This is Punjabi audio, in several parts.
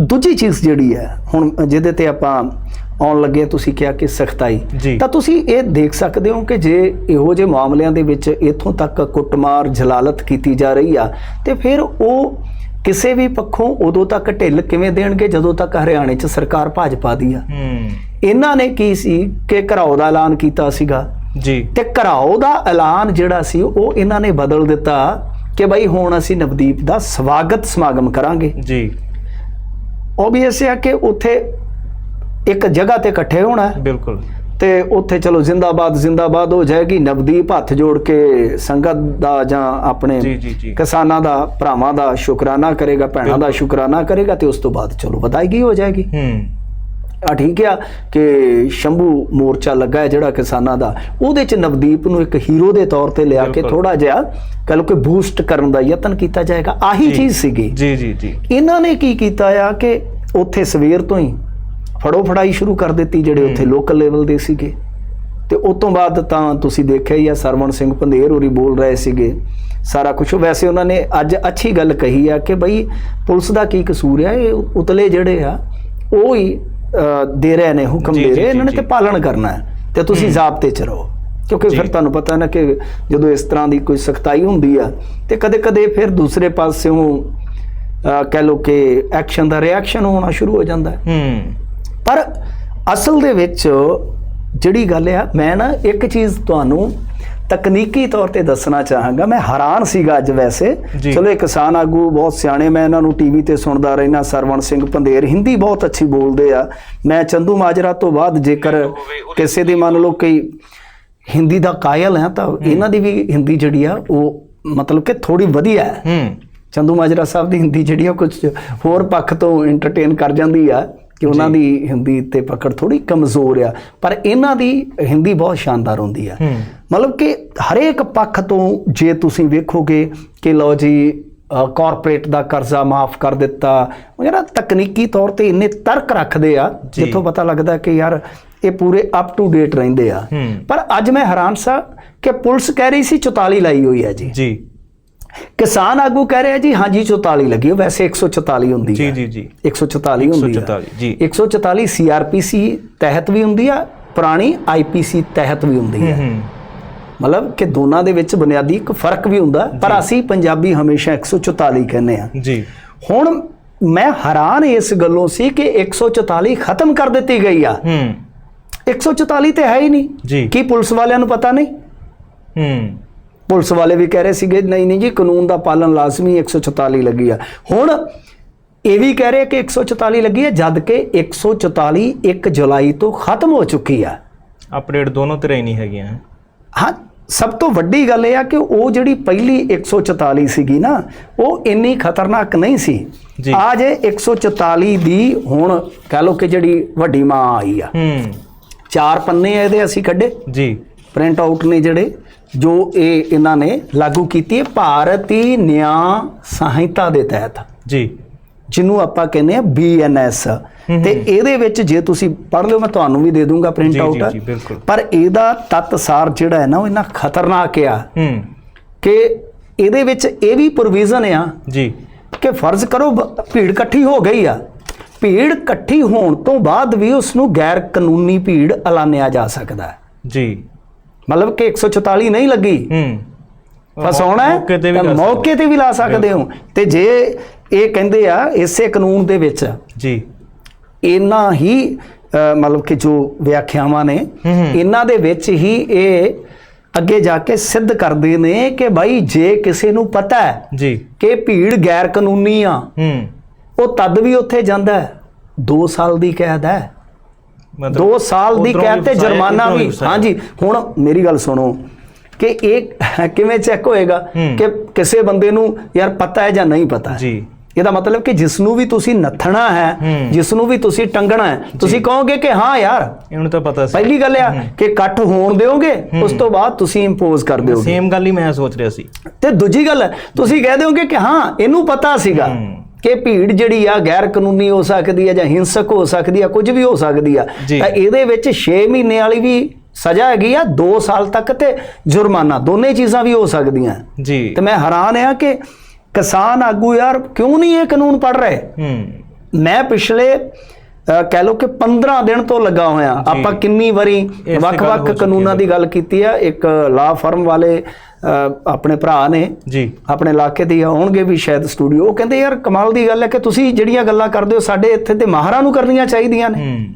ਦੂਜੀ ਚੀਜ਼ ਜਿਹੜੀ ਹੈ ਹੁਣ ਜਿਹਦੇ ਤੇ ਆਪਾਂ ਆਉਣ ਲੱਗੇ ਤੁਸੀਂ ਕਿਹਾ ਕਿ ਸਖਤਾਈ। ਤਾਂ ਤੁਸੀਂ ਇਹ ਦੇਖ ਸਕਦੇ ਹੋ ਕਿ ਜੇ ਇਹੋ ਜਿਹੇ ਮਾਮਲਿਆਂ ਦੇ ਵਿੱਚ ਇਥੋਂ ਤੱਕ ਕੁੱਟਮਾਰ ਜਲਾਲਤ ਕੀਤੀ ਜਾ ਰਹੀ ਆ ਤੇ ਫਿਰ ਉਹ ਕਿਸੇ ਵੀ ਪੱਖੋਂ ਉਦੋਂ ਤੱਕ ਢਿੱਲ ਕਿਵੇਂ ਦੇਣਗੇ ਜਦੋਂ ਤੱਕ ਹਰਿਆਣੇ 'ਚ ਸਰਕਾਰ ਭਾਜਪਾ ਦੀ ਆ? ਇਹਨਾਂ ਨੇ ਕੀ ਸੀ ਕਿ ਘਰਾਓ ਦਾ ਐਲਾਨ ਕੀਤਾ ਸੀਗਾ? ਜੀ। ਤੇ ਘਰਾਓ ਦਾ ਐਲਾਨ ਜਿਹੜਾ ਸੀ ਉਹ ਇਹਨਾਂ ਨੇ ਬਦਲ ਦਿੱਤਾ ਕਿ ਬਈ ਹੁਣ ਅਸੀਂ ਨਵਦੀਪ ਦਾ ਸਵਾਗਤ ਸਮਾਗਮ ਕਰਾਂਗੇ। ਜੀ। ਓਬਵੀਅਸ ਹੈ ਕਿ ਉੱਥੇ ਇੱਕ ਜਗ੍ਹਾ ਤੇ ਇਕੱਠੇ ਹੋਣਾ ਬਿਲਕੁਲ। ਤੇ ਉੱਥੇ ਚਲੋ ਜ਼ਿੰਦਾਬਾਦ ਜ਼ਿੰਦਾਬਾਦ ਹੋ ਜਾਏਗੀ। ਨਵਦੀਪ ਹੱਥ ਜੋੜ ਕੇ ਸੰਗਤ ਦਾ ਜਾਂ ਆਪਣੇ। ਕਿਸਾਨਾਂ ਦਾ ਭਰਾਵਾਂ ਦਾ ਸ਼ੁਕਰਾਨਾ ਕਰੇਗਾ ਭੈਣਾਂ ਦਾ। ਸ਼ੁਕਰਾਨਾ ਕਰੇਗਾ ਤੇ ਉਸ ਤੋਂ ਬਾਅਦ ਚਲੋ ਵਧਾਈਗੀ ਹੋ ਜਾਏਗੀ। ਹੂੰ। ਆ ਠੀਕ ਆ ਕਿ ਸ਼ੰਭੂ ਮੋਰਚਾ ਲੱਗਾ ਹੈ ਜਿਹੜਾ ਕਿਸਾਨਾਂ ਦਾ। ਉਹਦੇ ਚ ਨਵਦੀਪ ਨੂੰ ਇੱਕ ਹੀਰੋ ਦੇ ਤੌਰ ਤੇ ਲਿਆ ਕੇ। ਥੋੜਾ ਜਿਹਾ ਕਹ ਲਓ ਕਿ ਬੂਸਟ ਕਰਨ ਦਾ ਯਤਨ ਕੀਤਾ ਜਾਏਗਾ। ਆਹੀ। ਚੀਜ਼ ਸੀਗੀ। ਜੀ ਜੀ ਜੀ। ਇਹਨਾਂ ਨੇ ਕੀ ਕੀਤਾ ਆ ਕਿ ਉੱਥੇ ਸਵੇਰ ਤੋਂ ਹੀ ਫੜੋ ਫੜਾਈ ਸ਼ੁਰੂ ਕਰ ਦਿੱਤੀ ਜਿਹੜੇ ਉੱਥੇ ਲੋਕਲ ਲੈਵਲ ਦੇ ਸੀਗੇ। ਤੇ ਉਸ ਤੋਂ ਬਾਅਦ ਤਾਂ ਤੁਸੀਂ ਦੇਖਿਆ ਹੀ ਆ ਸਰਵਣ ਸਿੰਘ ਪੰਧੇਰ ਹੋਰੀ ਬੋਲ ਰਹੇ ਸੀਗੇ। ਸਾਰਾ ਕੁਝ ਵੈਸੇ ਉਹਨਾਂ ਨੇ ਅੱਜ ਅੱਛੀ ਗੱਲ ਕਹੀ ਆ ਕਿ ਬਈ ਪੁਲਿਸ ਦਾ ਕੀ ਕਸੂਰ ਆ ਇਹ ਉਤਲੇ ਜਿਹੜੇ ਆ ਉਹ ਹੀ ਦੇ ਰਹੇ ਨੇ ਹੁਕਮ ਦੇ ਰਹੇ ਇਹਨਾਂ ਨੇ ਤੇ। ਪਾਲਣ ਕਰਨਾ ਹੈ। ਤੇ ਤੁਸੀਂ ਜ਼ਾਬਤੇ ਚ ਰਹੋ। ਕਿਉਂਕਿ। ਫਿਰ ਤੁਹਾਨੂੰ ਪਤਾ ਨਾ ਕਿ ਜਦੋਂ ਇਸ ਤਰ੍ਹਾਂ ਦੀ ਕੋਈ ਸਖਤਾਈ ਹੁੰਦੀ ਆ ਤੇ ਕਦੇ-ਕਦੇ ਫਿਰ ਦੂਸਰੇ ਪਾਸਿਓਂ ਕਹਿ ਲਓ ਕਿ ਐਕਸ਼ਨ ਦਾ ਰਿਐਕਸ਼ਨ ਹੋਣਾ ਸ਼ੁਰੂ ਹੋ ਜਾਂਦਾ ਹੈ। ਹੂੰ। ਪਰ ਅਸਲ ਦੇ ਵਿੱਚ ਜਿਹੜੀ ਗੱਲ ਆ ਮੈਂ ਨਾ ਇੱਕ ਚੀਜ਼ ਤੁਹਾਨੂੰ ਤਕਨੀਕੀ ਤੌਰ ਤੇ ਦੱਸਣਾ ਚਾਹਾਂਗਾ। ਮੈਂ ਹੈਰਾਨ ਸੀਗਾ ਅੱਜ ਵੈਸੇ। ਚਲੋ ਇਹ ਕਿਸਾਨ ਆਗੂ ਬਹੁਤ ਸਿਆਣੇ ਮੈਂ ਇਹਨਾਂ ਨੂੰ ਟੀਵੀ ਤੇ ਸੁਣਦਾ ਰਹਿਣਾ ਸਰਵਣ ਸਿੰਘ ਪੰਧੇਰ। ਹਿੰਦੀ ਬਹੁਤ ਅੱਛੀ ਬੋਲਦੇ ਆ। ਮੈਂ ਚੰਦੂ ਮਾਜਰਾ ਤੋਂ ਬਾਅਦ ਜੇਕਰ ਕਿਸੇ ਦੀ ਮੰਨ ਲਓ ਕਿ ਹਿੰਦੀ ਦਾ ਕਾਇਲ ਹੈ ਤਾਂ ਇਹਨਾਂ ਦੀ ਵੀ ਹਿੰਦੀ ਜਿਹੜੀ ਆ ਉਹ ਮਤਲਬ ਕਿ ਥੋੜੀ ਵਧੀਆ ਹੈ। ਹੂੰ। ਚੰਦੂ ਮਾਜਰਾ ਸਾਹਿਬ ਦੀ ਹਿੰਦੀ ਜਿਹੜੀ ਆ ਕੁਝ ਹੋਰ ਪੱਖ ਤੋਂ ਐਂਟਰਟੇਨ ਕਰ ਜਾਂਦੀ ਆ। ਕਿ ਉਹਨਾਂ ਦੀ ਹਿੰਦੀ ਤੇ ਪਕੜ ਥੋੜੀ ਕਮਜ਼ੋਰ ਆ ਪਰ ਇਹਨਾਂ ਦੀ ਹਿੰਦੀ ਬਹੁਤ ਸ਼ਾਨਦਾਰ ਹੁੰਦੀ ਆ। ਮਤਲਬ ਕਿ ਹਰੇਕ ਪੱਖ ਤੋਂ ਜੇ ਤੁਸੀਂ ਵੇਖੋਗੇ ਕਿ ਲਓ ਜੀ ਕਾਰਪੋਰੇਟ ਦਾ ਕਰਜ਼ਾ ਮਾਫ ਕਰ ਦਿੱਤਾ ਜਿਹੜਾ ਤਕਨੀਕੀ ਤੌਰ ਤੇ ਇੰਨੇ ਤਰਕ ਰੱਖਦੇ ਆ। ਜਿੱਥੋਂ ਪਤਾ ਲੱਗਦਾ ਕਿ ਯਾਰ ਇਹ ਪੂਰੇ ਅਪ ਟੂ ਡੇਟ ਰਹਿੰਦੇ ਆ। ਪਰ ਅੱਜ ਮੈਂ ਹੈਰਾਨ ਸਾਂ ਕਿ ਪੁਲਿਸ ਕਹਿ ਰਹੀ ਸੀ 44 ਲਾਈ ਹੋਈ ਹੈ ਜੀ। ਜੀ। ਕਿਸਾਨ ਆਗੂ ਕਹਿ ਰਿਹਾ ਜੀ ਹਾਂਜੀ 44 ਲੱਗੀ ਹੈ। ਵੈਸੇ 144 ਹੁੰਦੀ ਜੀ ਹੈ। ਜੀ ਜੀ। 144 ਹੁੰਦੀ ਹੈ। 144 ਜੀ। 144 ਸੀਆਰਪੀਸੀ ਤਹਿਤ ਵੀ ਹੁੰਦੀ ਆ ਪੁਰਾਣੀ ਆਈਪੀਸੀ ਤਹਿਤ ਵੀ ਹੁੰਦੀ ਹੂੰ। ਮਤਲਬ ਕਿ ਦੋਨਾਂ ਦੇ ਵਿੱਚ ਬੁਨਿਆਦੀ ਇੱਕ ਫ਼ਰਕ ਵੀ ਹੁੰਦਾ ਪਰ ਅਸੀਂ ਪੰਜਾਬੀ ਹਮੇਸ਼ਾ 144 ਕਹਿੰਦੇ ਆ ਜੀ। ਹੁਣ ਮੈਂ ਹੈਰਾਨ ਇਸ ਗੱਲੋਂ ਸੀ ਕਿ 144 ਖਤਮ ਕਰ ਦਿੱਤੀ ਗਈ ਆ। ਹੂੰ। 144 ਤੇ ਹੈ ਹੀ ਨਹੀਂ। ਜੀ। ਕੀ ਪੁਲਿਸ ਵਾਲਿਆਂ ਨੂੰ ਪਤਾ ਨਹੀਂ? ਹੂੰ। ਪੁਲਿਸ ਵਾਲੇ ਵੀ ਕਹਿ ਰਹੇ ਸੀਗੇ ਨਹੀਂ ਨਹੀਂ ਜੀ ਕਾਨੂੰਨ ਦਾ ਪਾਲਣ ਲਾਜ਼ਮੀ 144 ਲੱਗੀ ਆ। ਹੁਣ ਇਹ ਵੀ ਕਹਿ ਰਹੇ ਕਿ 144 ਲੱਗੀ ਆ ਜਦ ਕਿ 144 1 ਜੁਲਾਈ ਤੋਂ ਖਤਮ ਹੋ ਚੁੱਕੀ ਆ। ਅਪਡੇਟ ਦੋਨੋਂ ਤਰ੍ਹਾਂ ਹੀ ਨਹੀਂ ਹੈਗੀਆਂ। ਹਾਂ ਸਭ ਤੋਂ ਵੱਡੀ ਗੱਲ ਇਹ ਆ ਕਿ ਉਹ ਜਿਹੜੀ ਪਹਿਲੀ 144 ਸੀਗੀ ਨਾ ਉਹ ਇੰਨੀ ਖਤਰਨਾਕ ਨਹੀਂ ਸੀ। ਜੀ। ਆ ਜੇ 144 ਦੀ ਹੁਣ ਕਹ ਲਓ ਕਿ ਜਿਹੜੀ ਵੱਡੀ ਮਾਂ ਆਈ ਆ। ਹੂੰ। ਚਾਰ ਪੰਨੇ ਇਹਦੇ ਅਸੀਂ ਕੱਢੇ ਜੀ। ਪ੍ਰਿੰਟ ਆਊਟ ਨੇ ਜਿਹੜੇ। ਜੋ ਇਹ ਇਹਨਾਂ ਨੇ ਲਾਗੂ ਕੀਤੀ ਹੈ ਭਾਰਤੀ ਨਿਆਂ ਸੰਹਿਤਾ ਦੇ ਤਹਿਤ। ਜੀ। ਜਿਹਨੂੰ ਆਪਾਂ ਕਹਿੰਦੇ ਆ ਬੀਐਨਐਸ ਤੇ ਇਹਦੇ ਵਿੱਚ ਜੇ ਤੁਸੀਂ ਪੜ੍ਹ ਲਿਓ ਮੈਂ ਤੁਹਾਨੂੰ ਵੀ ਦੇ ਦੂੰਗਾ ਪ੍ਰਿੰਟ ਆਊਟ। ਪਰ ਇਹਦਾ ਤਤਸਾਰ ਜਿਹੜਾ ਹੈ ਨਾ ਉਹ ਇੰਨਾ ਖਤਰਨਾਕ ਆ ਕਿ ਇਹਦੇ ਵਿੱਚ ਇਹ ਵੀ ਪ੍ਰੋਵੀਜ਼ਨ ਆ ਜੀ। ਕਿ ਫਰਜ਼ ਕਰੋ ਭੀੜ ਇਕੱਠੀ ਹੋ ਗਈ ਆ। ਭੀੜ ਇਕੱਠੀ ਹੋਣ ਤੋਂ ਬਾਅਦ ਵੀ ਉਸ ਨੂੰ ਗੈਰ ਕਾਨੂੰਨੀ ਭੀੜ ਐਲਾਨਿਆ ਜਾ ਸਕਦਾ ਹੈ। ਜੀ। ਮਤਲਬ ਕਿ 144 ਨਹੀਂ ਲੱਗੀ। ਹੂੰ। ਫਸਾਉਣਾ ਮੌਕੇ ਤੇ ਵੀ ਲਾ ਸਕਦੇ ਹੋ। ਤੇ ਜੇ ਇਹ ਕਹਿੰਦੇ ਆ ਇਸੇ ਕਾਨੂੰਨ ਦੇ ਵਿੱਚ ਜੀ। ਇਨਾ ਹੀ ਮਤਲਬ ਕਿ ਜੋ ਵਿਆਖਿਆਵਾਂ ਨੇ। ਇਹਨਾਂ ਦੇ ਵਿੱਚ ਹੀ ਇਹ ਅੱਗੇ ਜਾ ਕੇ ਸਿੱਧ ਕਰਦੇ ਨੇ ਕਿ ਭਾਈ ਜੇ ਕਿਸੇ ਨੂੰ ਪਤਾ ਹੈ ਜੀ। ਕਿ ਭੀੜ ਗੈਰ ਕਾਨੂੰਨੀ ਆ ਹੂੰ। ਉਹ ਤਦ ਵੀ ਉੱਥੇ ਜਾਂਦਾ ਹੈ। 2 ਸਾਲ ਦੀ ਕੈਦ ਹੈ। 2 ਸਾਲ ਦੀ ਕੈਦ ਤੇ ਜੁਰਮਾਨਾ ਵੀ। ਹਾਂਜੀ ਹੁਣ ਮੇਰੀ ਗੱਲ ਸੁਣੋ ਕਿ ਇਹ ਕਿਵੇਂ ਚੈੱਕ ਹੋਏਗਾ। ਕਿ ਕਿਸੇ ਬੰਦੇ ਨੂੰ ਯਾਰ ਪਤਾ ਹੈ ਜਾਂ ਨਹੀਂ ਪਤਾ ਜੀ। ਇਹਦਾ ਮਤਲਬ ਕਿ ਜਿਸ ਨੂੰ ਵੀ ਤੁਸੀਂ ਨੱਥਣਾ ਹੈ। ਜਿਸ ਨੂੰ ਵੀ ਤੁਸੀਂ ਟੰਗਣਾ ਹੈ ਤੁਸੀਂ ਕਹੋਗੇ ਕਿ ਹਾਂ ਯਾਰ ਇਹਨੂੰ ਤਾਂ ਪਤਾ ਸੀ। ਪਹਿਲੀ ਗੱਲ ਆ ਕਿ ਇਕੱਠ ਹੋਣ ਦਿਓਗੇ ਉਸ ਤੋਂ ਬਾਅਦ ਤੁਸੀਂ ਇੰਪੋਜ਼ ਕਰ ਦਿਓਗੇ। ਸੇਮ ਗੱਲ ਹੀ ਮੈਂ ਸੋਚ ਰਿਹਾ ਸੀ। ਤੇ ਦੂਜੀ ਗੱਲ ਤੁਸੀਂ ਕਹਿ ਦਿਓਗੇ ਕਿ ਹਾਂ ਇਹਨੂੰ ਪਤਾ ਸੀਗਾ। ਕਿ ਭੀੜ ਜਿਹੜੀ ਆ ਗੈਰ ਕਾਨੂੰਨੀ ਹੋ ਸਕਦੀ ਹੈ ਜਾਂ ਹਿੰਸਕ ਹੋ ਸਕਦੀ ਆ ਕੁਝ ਵੀ ਹੋ ਸਕਦੀ ਆ। ਤਾਂ ਇਹਦੇ ਵਿੱਚ 6 ਮਹੀਨੇ ਵਾਲੀ ਵੀ ਸਜ਼ਾ ਹੈਗੀ ਆ 2 ਸਾਲ ਤੱਕ ਤੇ ਜੁਰਮਾਨਾ ਦੋਨੇ ਚੀਜ਼ਾਂ ਵੀ ਹੋ ਸਕਦੀਆਂ। ਜੀ। ਤੇ ਮੈਂ ਹੈਰਾਨ ਆ ਕਿ ਕਿਸਾਨ ਆਗੂ ਯਾਰ ਕਿਉਂ ਨਹੀਂ ਇਹ ਕਾਨੂੰਨ ਪੜ ਰਹੇ? ਹੂੰ। ਮੈਂ ਪਿਛਲੇ ਕਹਿ ਲਓ ਕਿ 15 ਦਿਨ ਤੋਂ ਲੱਗਾ ਹੋਇਆ। ਆਪਾਂ ਕਿੰਨੀ ਵਾਰੀ ਵੱਖ-ਵੱਖ ਕਾਨੂੰਨਾਂ ਦੀ ਗੱਲ ਕੀਤੀ ਆ ਇੱਕ ਲਾ ਫਰਮ ਵਾਲੇ ਆਪਣੇ ਭਰਾ ਨੇ ਜੀ। ਆਪਣੇ ਇਲਾਕੇ ਦੇ ਆਉਣਗੇ ਵੀ ਸ਼ਾਇਦ ਸਟੂਡੀਓ ਉਹ ਕਹਿੰਦੇ ਯਾਰ ਕਮਾਲ ਦੀ ਗੱਲ ਹੈ ਕਿ ਤੁਸੀਂ ਜਿਹੜੀਆਂ ਗੱਲਾਂ ਕਰਦੇ ਹੋ ਸਾਡੇ ਇੱਥੇ ਤੇ ਮਾਹਰਾਂ ਨੂੰ ਕਰਨੀਆਂ ਚਾਹੀਦੀਆਂ ਨੇ। ਹੂੰ।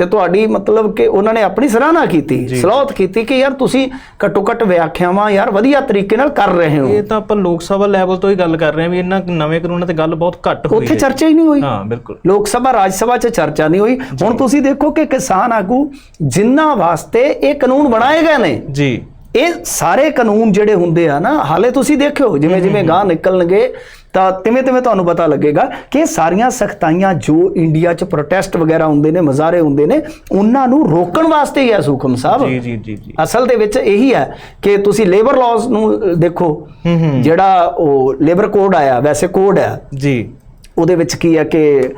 ਤੇ ਤੁਹਾਡੀ ਮਤਲਬ ਕਿ ਉਹਨਾਂ ਨੇ ਆਪਣੀ ਸਰਾਹਨਾ ਕੀਤੀ ਸਲਾਹਤ ਕੀਤੀ ਕਿ ਯਾਰ ਤੁਸੀਂ ਘੱਟੋ ਘੱਟ ਵਿਆਖਿਆਵਾਂ ਯਾਰ ਵਧੀਆ ਤਰੀਕੇ ਨਾਲ ਕਰ ਰਹੇ ਹੋ। ਇਹ ਤਾਂ ਆਪਾਂ ਲੋਕ ਸਭਾ ਲੈਵਲ ਤੋਂ ਹੀ ਗੱਲ ਕਰ ਰਹੇ ਹਾਂ ਵੀ ਇਹਨਾਂ ਨਵੇਂ ਕਾਨੂੰਨਾਂ ਤੇ ਗੱਲ ਬਹੁਤ ਘੱਟ ਹੋਈ ਉੱਥੇ ਚਰਚਾ ਹੀ ਨਹੀਂ ਹੋਈ। ਹਾਂ ਬਿਲਕੁਲ। ਲੋਕ ਸਭਾ ਰਾਜ ਸਭਾ 'ਚ ਚਰਚਾ ਨਹੀਂ ਹੋਈ। ਹੁਣ ਤੁਸੀਂ ਦੇਖੋ ਕਿ ਕਿਸਾਨ ਆਗੂ ਜਿਨ੍ਹਾਂ ਵਾਸਤੇ ਇਹ ਕਾਨੂੰਨ ਬਣਾਏ ਗਏ ਨੇ ਜੀ। ਇਹ ਸਾਰੇ ਕਾਨੂੰਨ ਜਿਹੜੇ ਹੁੰਦੇ ਆ ਨਾ ਹਾਲੇ ਤੁਸੀਂ ਦੇਖਿਓ ਜਿਵੇਂ ਜਿਵੇਂ ਗਾਂ ਨਿਕਲਣਗੇ ਤਾਂ ਤਿਵੇਂ ਤਿਵੇਂ ਤੁਹਾਨੂੰ ਪਤਾ ਲੱਗੇਗਾ ਕਿ ਸਾਰੀਆਂ ਸਖਤਾਈਆਂ ਜੋ ਇੰਡੀਆ 'ਚ ਪ੍ਰੋਟੈਸਟ ਵਗੈਰਾ ਹੁੰਦੇ ਨੇ ਮਜ਼ਾਰੇ ਹੁੰਦੇ ਨੇ ਉਹਨਾਂ ਨੂੰ ਰੋਕਣ ਵਾਸਤੇ ਹੀ ਹੈ ਸੁਖਮ ਸਾਹਿਬ। ਜੀ ਜੀ ਜੀ ਜੀ। ਅਸਲ ਦੇ ਵਿੱਚ ਇਹੀ ਹੈ ਕਿ ਤੁਸੀਂ ਲੇਬਰ ਲਾਜ਼ ਨੂੰ ਦੇਖੋ ਜਿਹੜਾ ਉਹ ਲੇਬਰ ਕੋਡ ਆਇਆ ਵੈਸੇ ਕੋਡ ਹੈ। ਜੀ। ਉਹਦੇ ਵਿੱਚ ਕੀ ਹੈ ਕਿ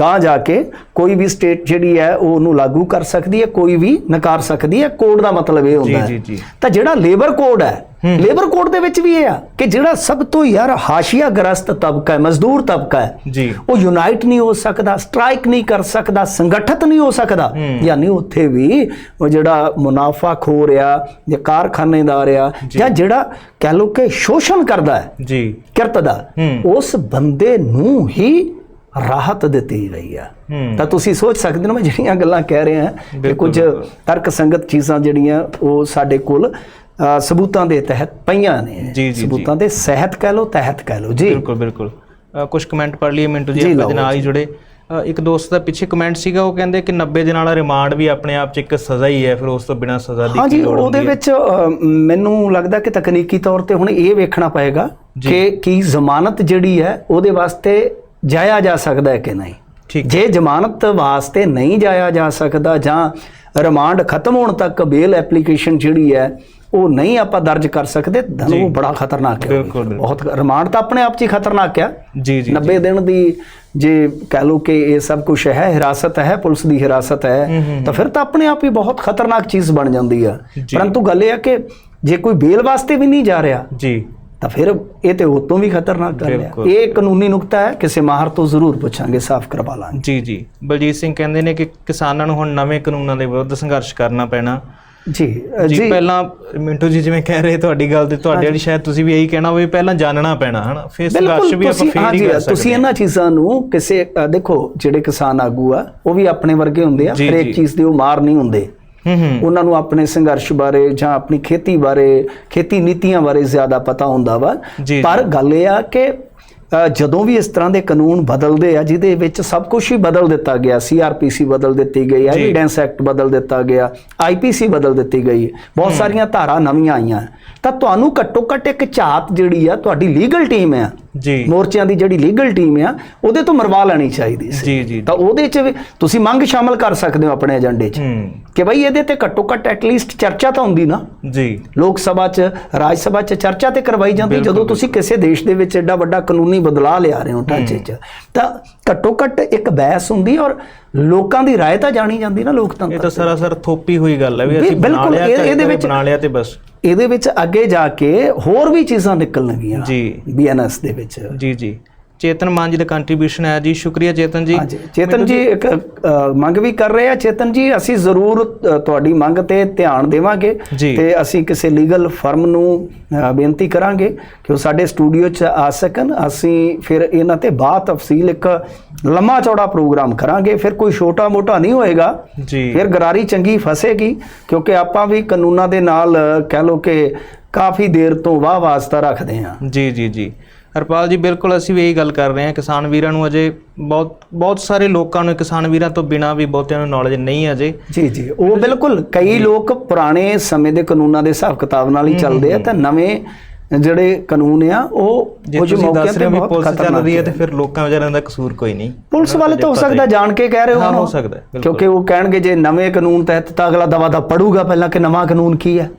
ਗਾਂ ਜਾ ਕੇ ਕੋਈ ਵੀ ਸਟੇਟ ਜਿਹੜੀ ਹੈ ਉਹ ਉਹਨੂੰ ਲਾਗੂ ਕਰ ਸਕਦੀ ਹੈ ਕੋਈ ਵੀ ਨਕਾਰ ਸਕਦੀ ਹੈ ਕੋਡ ਦਾ ਮਤਲਬ ਇਹ ਹੁੰਦਾ ਜੀ, ਹੈ। ਜੀ। ਤਾਂ ਜਿਹੜਾ ਲੇਬਰ ਕੋਡ ਹੈ ਲੇਬਰ ਕੋਡ ਦੇ ਵਿੱਚ ਵੀ ਇਹ ਆ ਕਿ ਜਿਹੜਾ ਸਭ ਤੋਂ ਯਾਰ ਹਾਸ਼ੀਆ ਗ੍ਰਸਤ ਤਬਕਾ ਹੈ ਮਜ਼ਦੂਰ ਤਬਕਾ ਹੈ ਉਹ ਯੂਨਾਈਟ ਨਹੀਂ ਹੋ ਸਕਦਾ ਸਟ੍ਰਾਈਕ ਨਹੀਂ ਕਰ ਸਕਦਾ ਸੰਗਠਿਤ ਨਹੀਂ ਹੋ ਸਕਦਾ ਯਾਨੀ ਉੱਥੇ ਵੀ ਉਹ ਜਿਹੜਾ ਮੁਨਾਫਾ ਖੋ ਰਿਹਾ ਜਾਂ ਕਾਰਖਾਨੇਦਾਰ ਆ ਜਾਂ। ਜਿਹੜਾ ਕਹਿ ਲੋ ਕਿ ਸ਼ੋਸ਼ਣ ਕਰਦਾ ਹੈ ਜੀ। ਕਿਰਤ ਦਾ। ਉਸ ਬੰਦੇ ਨੂੰ ਹੀ ਰਾਹਤ ਦਿੱਤੀ ਗਈ ਆ। ਹੂੰ। ਤਾਂ ਤੁਸੀਂ ਸੋਚ ਸਕਦੇ ਹੋ ਮੈਂ ਜਿਹੜੀਆਂ ਗੱਲਾਂ ਕਹਿ ਰਿਹਾ ਕਿ ਕੁਝ। ਤਰਕ ਸੰਗਤ ਚੀਜ਼ਾਂ ਜਿਹੜੀਆਂ ਉਹ ਸਾਡੇ ਕੋਲ ਸਬੂਤਾਂ ਦੇ ਤਹਿਤ ਪਈਆਂ ਨੇ। ਸਬੂਤਾਂ ਦੇ ਸਹਿਤ ਕਹਿ ਲਓ ਤਹਿਤ ਕਹਿ ਲਓ। ਜੀ। ਬਿਲਕੁਲ ਬਿਲਕੁਲ। ਕੁਝ ਕਮੈਂਟ ਪੜ੍ਹ ਲਈਏ ਮਿੰਟੂ ਜੀ ਜੀ, ਆਪਾਂ ਲਓ ਦੇ ਨਾਲ ਹੀ ਜੁੜੇ। ਇੱਕ ਦੋਸਤ ਦਾ ਪਿੱਛੇ ਕਮੈਂਟ ਸੀਗਾ ਉਹ ਕਹਿੰਦੇ ਕਿ 90 ਦਿਨ ਵਾਲਾ ਰਿਮਾਂਡ ਵੀ ਆਪਣੇ ਆਪ 'ਚ ਇੱਕ ਸਜ਼ਾ ਹੀ ਹੈ ਫਿਰ ਉਸ ਤੋਂ ਬਿਨਾਂ ਸਜ਼ਾ ਦੀ ਕੀ ਹਾਂਜੀ ਲੋੜ ਉਹਦੇ ਹੁੰਦੀ ਹੈ? ਵਿੱਚ ਅ, ਮੈਨੂੰ ਲੱਗਦਾ ਕਿ ਤਕਨੀਕੀ ਤੌਰ ਤੇ ਹੁਣ ਇਹ ਵੇਖਣਾ ਪਏਗਾ ਕਿ ਕੀ ਜ਼ਮਾਨਤ ਜਿਹੜੀ ਹੈ ਉਹਦੇ ਵਾਸਤੇ ਜਾਇਆ ਜਾ ਸਕਦਾ ਹੈ ਕਿ ਨਹੀਂ? ਠੀਕ ਜੇ ਜ਼ਮਾਨਤ ਵਾਸਤੇ ਨਹੀਂ ਜਾਇਆ ਜਾ ਸਕਦਾ ਜਾਂ ਰਿਮਾਂਡ ਖਤਮ ਹੋਣ ਤੱਕ ਬੇਲ ਐਪਲੀਕੇਸ਼ਨ ਜਿਹੜੀ ਹੈ ਉਹ ਨਹੀਂ ਆਪਾਂ ਦਰਜ ਕਰ ਸਕਦੇ ਤਾਂ ਉਹ ਬੜਾ ਖਤਰਨਾਕ ਹੈ। ਬਹੁਤ ਰਿਮਾਂਡ ਤਾਂ ਆਪਣੇ ਆਪ 'ਚ ਹੀ ਖਤਰਨਾਕ ਹੈ ਜੀ ਜੀ 90 ਦਿਨ ਦੀ ਜੇ ਕਹਿ ਲਓ ਕਿ ਇਹ ਸਭ ਕੁਝ ਹੈ ਹਿਰਾਸਤ ਹੈ ਪੁਲਿਸ ਦੀ ਹਿਰਾਸਤ ਹੈ ਤਾਂ ਫਿਰ ਤਾਂ ਆਪਣੇ ਆਪ ਹੀ ਬਹੁਤ ਖਤਰਨਾਕ ਚੀਜ਼ ਬਣ ਜਾਂਦੀ ਆ। ਪਰੰਤੂ ਗੱਲ ਇਹ ਹੈ ਕਿ ਜੇ ਕੋਈ ਬੇਲ ਵਾਸਤੇ ਵੀ ਨਹੀਂ ਜਾ ਰਿਹਾ ਜੀ। ਤਾਂ ਫਿਰ ਇਹ ਤੇ ਉਹ ਤੋਂ ਵੀ ਖਤਰਨਾਕ ਗੱਲ ਹੈ। ਇਹ ਕਾਨੂੰਨੀ ਨੁਕਤਾ ਹੈ ਕਿਸੇ ਮਾਹਰ ਤੋਂ ਜ਼ਰੂਰ ਪੁੱਛਾਂਗੇ ਸਾਫ਼ ਕਰਵਾ ਲਾਂਗੇ। ਜੀ ਜੀ। ਬਲਜੀਤ ਸਿੰਘ ਕਹਿੰਦੇ ਨੇ ਕਿ ਕਿਸਾਨਾਂ ਨੂੰ ਹੁਣ ਨਵੇਂ ਕਾਨੂੰਨਾਂ ਦੇ ਵਿਰੁੱਧ ਸੰਘਰਸ਼ ਕਰਨਾ ਪੈਣਾ। ਜੀ ਜੀ ਪਹਿਲਾਂ ਮਿੰਟੂ ਜੀ ਜਿਵੇਂ ਕਹਿ ਰਹੇ ਤੁਹਾਡੀ ਗੱਲ ਤੇ ਤੁਹਾਡੇ ਵਾਲੀ ਸ਼ਾਇਦ ਤੁਸੀਂ ਵੀ ਇਹੀ ਕਹਿਣਾ ਹੋਵੇ ਪਹਿਲਾਂ ਜਾਣਨਾ ਪੈਣਾ ਹਨਾ? ਫਿਰ ਸੰਘਰਸ਼ ਵੀ ਆਪਾਂ ਫੇਰ ਹੀ ਕਰ ਸਕਦੇ ਤੁਸੀਂ ਇਹਨਾਂ ਚੀਜ਼ਾਂ ਨੂੰ ਕਿਸੇ ਦੇਖੋ ਜਿਹੜੇ ਕਿਸਾਨ ਆਗੂ ਆ ਉਹ ਵੀ ਆਪਣੇ ਵਰਗੇ ਹੁੰਦੇ ਆ ਹਰੇਕ। ਚੀਜ਼ ਦੇ ਉਹ ਮਾਰ ਨਹੀਂ ਹੁੰਦੇ। ਉਹਨਾਂ ਨੂੰ ਆਪਣੇ ਸੰਘਰਸ਼ ਬਾਰੇ ਜਾਂ ਆਪਣੀ ਖੇਤੀ ਬਾਰੇ ਖੇਤੀ ਨੀਤੀਆਂ ਬਾਰੇ ਜ਼ਿਆਦਾ ਪਤਾ ਹੁੰਦਾ ਵਾ। ਪਰ ਗੱਲ ਇਹ ਆ ਕਿ ਜਦੋਂ ਵੀ ਇਸ ਤਰ੍ਹਾਂ ਦੇ ਕਾਨੂੰਨ ਬਦਲਦੇ ਆ ਜਿਹਦੇ ਵਿੱਚ ਸਭ ਕੁਝ ਹੀ ਬਦਲ ਦਿੱਤਾ ਗਿਆ ਸੀਆਰਪੀਸੀ ਬਦਲ ਦਿੱਤੀ ਗਈ ਜੀ। ਐਵੀਡੈਂਸ ਐਕਟ ਬਦਲ ਦਿੱਤਾ ਗਿਆ ਆਈਪੀਸੀ ਬਦਲ ਦਿੱਤੀ ਗਈ ਹੈ। ਬਹੁਤ ਸਾਰੀਆਂ ਧਾਰਾ ਨਵੀਆਂ ਆਈਆਂ। ਤਾਂ ਤੁਹਾਨੂੰ ਘੱਟੋ ਘੱਟ ਇੱਕ ਝਾਤ ਜਿਹੜੀ ਆ ਤੁਹਾਡੀ ਲੀਗਲ ਟੀਮ ਆ। ਜੀ। ਮੋਰਚਿਆਂ ਦੀ ਜਿਹੜੀ ਲੀਗਲ ਟੀਮ ਆ ਉਹਦੇ ਤੋਂ ਮਰਵਾ ਲੈਣੀ ਚਾਹੀਦੀ ਸੀ। ਜੀ ਜੀ ਤਾਂ ਉਹਦੇ 'ਚ ਤੁਸੀਂ ਮੰਗ ਸ਼ਾਮਲ ਕਰ ਸਕਦੇ ਹੋ ਆਪਣੇ ਏਜੰਡੇ 'ਚ। ਕਿ ਬਈ ਇਹਦੇ ਤੇ ਘੱਟੋ ਘੱਟ ਐਟਲੀਸਟ ਚਰਚਾ ਤਾਂ ਹੁੰਦੀ ਨਾ। ਜੀ। ਲੋਕ ਸਭਾ 'ਚ ਰਾਜ ਸਭਾ 'ਚ ਚਰਚਾ ਤੇ ਕਰਵਾਈ ਜਾਂਦੀ ਜਦੋਂ ਤੁਸੀਂ ਕਿਸੇ ਦੇਸ਼ ਦੇ ਵਿੱਚ ਐਡਾ ਵੱਡਾ ਕਾਨੂੰਨੀ ਬਦਲਾਅ ਲਿਆ ਰਹੇ ਹੋ ਢਾਂਚੇ 'ਚ ਤਾਂ ਘੱਟੋ ਘੱਟ ਇੱਕ ਬਹਿਸ ਹੁੰਦੀ ਔਰ ਲੋਕਾਂ ਦੀ ਰਾਏ ਤਾਂ ਜਾਣੀ ਜਾਂਦੀ ਨਾ ਇਹ ਲੋਕਤੰਤਰ ਤਾਂ। ਸਰਾਸਰ ਥੋਪੀ ਹੋਈ ਗੱਲ ਹੈ ਵੀ ਅਸੀਂ ਬਣਾ ਲਿਆ ਇਹ- ਇਹਦੇ ਵਿੱਚ- ਬਣਾ ਲਿਆ ਤੇ ਬਸ। ਇਹਦੇ ਵਿੱਚ ਅੱਗੇ ਜਾ ਕੇ ਹੋਰ ਵੀ ਚੀਜ਼ਾਂ ਨਿਕਲਣਗੀਆਂ ਜੀ। ਬੀਐਨਐਸ ਦੇ ਵਿੱਚ। ਜੀ ਜੀ। ਚੇਤਨ ਮਾਨ ਜੀ ਦਾ ਕੰਟਰੀਬਿਊਸ਼ਨ ਹੈ ਜੀ। ਸ਼ੁਕਰੀਆ ਚੇਤਨ ਜੀ। ਚੇਤਨ ਜੀ ਮੰਗ ਵੀ ਕਰ ਰਹੇ ਆ। ਚੇਤਨ ਜੀ ਅਸੀਂ ਜ਼ਰੂਰ ਤੁਹਾਡੀ ਮੰਗ ਤੇ ਧਿਆਨ ਦੇਵਾਂਗੇ। ਤੇ ਅਸੀਂ ਕਿਸੇ ਲੀਗਲ ਫਰਮ ਨੂੰ ਬੇਨਤੀ ਕਰਾਂਗੇ ਕਿ ਉਹ ਸਾਡੇ ਸਟੂਡੀਓ 'ਚ ਆ ਸਕਣ। ਅਸੀਂ ਫਿਰ ਇਹਨਾਂ ਤੇ ਬਾਤ ਤਫਸੀਲ ਇੱਕ ਲੰਮਾ ਚੌੜਾ ਪ੍ਰੋਗਰਾਮ ਕਰਾਂਗੇ ਫਿਰ ਕੋਈ ਛੋਟਾ ਮੋਟਾ ਨਹੀਂ ਹੋਏਗਾ। ਜੀ। ਫਿਰ ਗਰਾਰੀ ਚੰਗੀ ਫਸੇਗੀ ਕਿਉਂਕਿ ਆਪਾਂ ਵੀ ਕਾਨੂੰਨਾਂ ਦੇ ਨਾਲ ਕਹਿ ਲਓ ਕਿ ਕਾਫੀ ਦੇਰ ਤੋਂ ਵਾਹ ਵਾਸਤਾ ਰੱਖਦੇ ਹਾਂ। ਜੀ ਜੀ ਜੀ। ਹਰਪਾਲ ਜੀ ਬਿਲਕੁਲ ਅਸੀਂ ਵੀ ਇਹੀ ਗੱਲ ਕਰ ਰਹੇ ਹਾਂ ਕਿਸਾਨ ਵੀਰਾਂ ਨੂੰ ਅਜੇ ਬਹੁਤ ਬਹੁਤ ਸਾਰੇ ਲੋਕਾਂ ਨੂੰ ਕਿਸਾਨ ਵੀਰਾਂ ਤੋਂ ਬਿਨਾਂ ਵੀ ਬਹੁਤਿਆਂ ਨੂੰ ਨੌਲੇਜ ਨਹੀਂ ਹੈ ਅਜੇ। ਜੀ ਜੀ। ਉਹ ਬਿਲਕੁਲ ਕਈ ਲੋਕ ਪੁਰਾਣੇ ਸਮੇਂ ਦੇ ਕਾਨੂੰਨਾਂ ਦੇ ਹਿਸਾਬ ਕਿਤਾਬ ਨਾਲ ਹੀ ਚੱਲਦੇ ਆ ਤਾਂ ਨਵੇਂ ਜਿਹੜੇ ਕਾਨੂੰਨ ਆ ਉਹ ਜੇ ਕੁਝ ਤੁਸੀਂ ਮੌਕਿਆਂ ਦੱਸ ਰਹੇ ਤੇ ਹੋ ਵੀ ਬਹੁਤ ਪੁਲਿਸ ਚੱਲ ਖਤਰਨਾਕ ਰਹੀ ਹੈ ਤੇ ਫਿਰ ਲੋਕਾਂ ਵਿਚਾਰਿਆਂ ਦਾ ਕਸੂਰ ਕੋਈ ਨਹੀਂ। ਪੁਲਿਸ ਵਾਲੇ ਤਾਂ ਹੋ ਸਕਦਾ ਜਾਣ ਕੇ ਕਹਿ ਰਹੇ ਹਾਂ, ਹੋਣ। ਹੋ ਸਕਦਾ ਹੈ, ਬਿਲਕੁਲ। ਕਿਉਂਕਿ ਉਹ ਕਹਿਣਗੇ ਜੇ ਨਵੇਂ ਕਾਨੂੰਨ ਤਹਿਤ ਤਾਂ ਅਗਲਾ ਦਵਾ ਦਾ ਪੜੂਗਾ ਪਹਿਲਾਂ ਕਿ ਨਵਾਂ ਕਾਨੂੰਨ ਕੀ ਹੈ।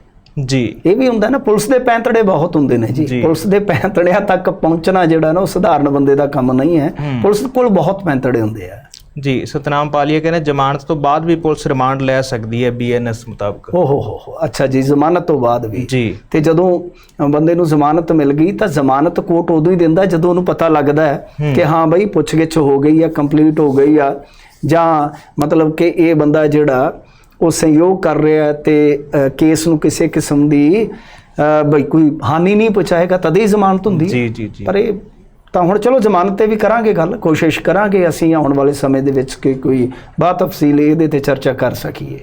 ਜੀ। ਇਹ ਵੀ ਹੁੰਦਾ ਨਾ ਪੁਲਿਸ ਦੇ ਪੈਂਤੜੇ ਬਹੁਤ ਹੁੰਦੇ ਨੇ ਜੀ। ਜੀ। ਪੁਲਿਸ ਦੇ ਪੈਂਤੜਿਆਂ ਤੱਕ ਪਹੁੰਚਣਾ ਜਿਹੜਾ ਨਾ ਉਹ ਸਧਾਰਨ ਬੰਦੇ ਦਾ ਕੰਮ ਨਹੀਂ ਹੂੰ। ਪੁਲਿਸ ਕੋਲ ਬਹੁਤ ਪੈਂਤੜੇ ਹੁੰਦੇ ਆ। ਜੀ ਸਤਨਾਮ ਪਾਲੀਆ ਕਹਿੰਦੇ ਜ਼ਮਾਨਤ ਤੋਂ ਬਾਅਦ ਵੀ ਪੁਲਿਸ ਰਿਮਾਂਡ ਲੈ ਸਕਦੀ ਹੈ ਬੀਐਨਐਸ ਮੁਤਾਬਕ। ਓ ਹੋ ਹੋ ਅੱਛਾ ਜੀ ਜ਼ਮਾਨਤ ਤੋਂ ਬਾਅਦ ਵੀ। ਜੀ। ਤੇ ਜਦੋਂ ਬੰਦੇ ਨੂੰ ਜ਼ਮਾਨਤ ਮਿਲ ਗਈ ਤਾਂ ਜ਼ਮਾਨਤ ਕੋਰਟ ਉਦੋਂ ਹੀ ਦਿੰਦਾ ਜਦੋਂ ਉਹਨੂੰ ਪਤਾ ਲੱਗਦਾ ਹੈ ਕਿ ਹਾਂ ਬਈ ਪੁੱਛਗਿੱਛ ਹੋ ਗਈ ਆ ਕੰਪਲੀਟ ਹੋ ਗਈ ਆ ਜਾਂ ਮਤਲਬ ਕਿ ਇਹ ਬੰਦਾ ਜਿਹੜਾ ਉਹ ਸੰਯੋਗ ਕਰ ਰਿਹਾ ਹੈ ਤੇ ਕੇਸ ਨੂੰ ਕਿਸੇ ਕਿਸਮ ਦੀ ਬਈ ਕੋਈ ਹਾਨੀ ਨਹੀਂ ਪਹੁੰਚਾਏਗਾ ਤਦੇ ਹੀ ਜ਼ਮਾਨਤ ਹੁੰਦੀ ਹੈ। ਜੀ ਜੀ ਜੀ। ਪਰ ਇਹ ਤਾਂ ਹੁਣ ਚਲੋ ਜ਼ਮਾਨਤ ਤੇ ਵੀ ਕਰਾਂਗੇ ਗੱਲ, ਕੋਸ਼ਿਸ਼ ਕਰਾਂਗੇ ਅਸੀਂ ਆਉਣ ਵਾਲੇ ਸਮੇਂ ਦੇ ਵਿੱਚ ਕਿ ਕੋਈ ਬਾਤ ਤਫਸੀਲ ਇਹਦੇ ਤੇ ਚਰਚਾ ਕਰ ਸਕੀਏ।